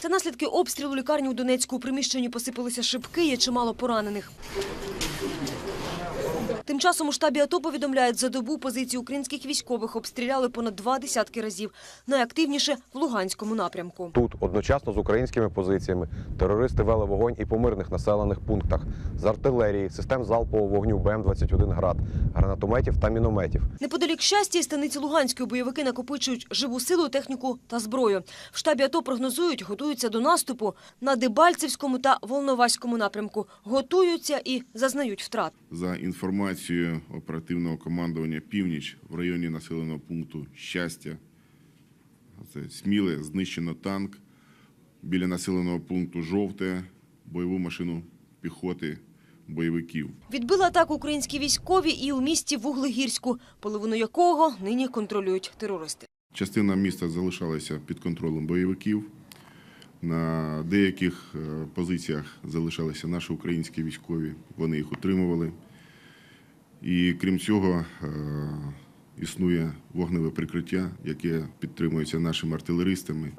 Це наслідки обстрілу лікарні у Донецьку. У приміщенні посипалися шибки, є чимало поранених. Тим часом у штабі АТО повідомляють, за добу позиції українських військових обстріляли понад два десятки разів. Найактивніше в Луганському напрямку. Тут одночасно з українськими позиціями терористи вели вогонь і по мирних населених пунктах з артилерії, систем залпового вогню БМ-21 град, гранатометів та мінометів. Неподалік щастя і станиці Луганської бойовики накопичують живу силу, техніку та зброю. В штабі АТО прогнозують, готуються до наступу на Дебальцевському та Волноваському напрямку. Готуються і зазнають втрат. За інформацією оперативного командування Північ в районі населеного пункту Щастя, це сміле знищено танк. Біля населеного пункту Жовте, бойову машину піхоти бойовиків. Відбили атаку українські військові і у місті Вуглегірську, половину якого нині контролюють терористи. Частина міста залишалася під контролем бойовиків. На деяких е, позиціях залишалися наші українські військові, вони їх утримували. І крім цього, е, існує вогневе прикриття, яке підтримується нашими артилеристами.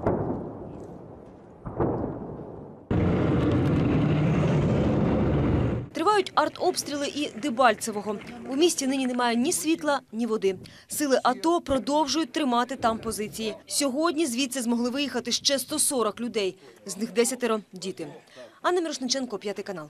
Тривають артобстріли і Дебальцевого. У місті нині немає ні світла, ні води. Сили АТО продовжують тримати там позиції. Сьогодні звідси змогли виїхати ще 140 людей. З них десятеро – діти. Анна Мірошниченко, п'ятий канал.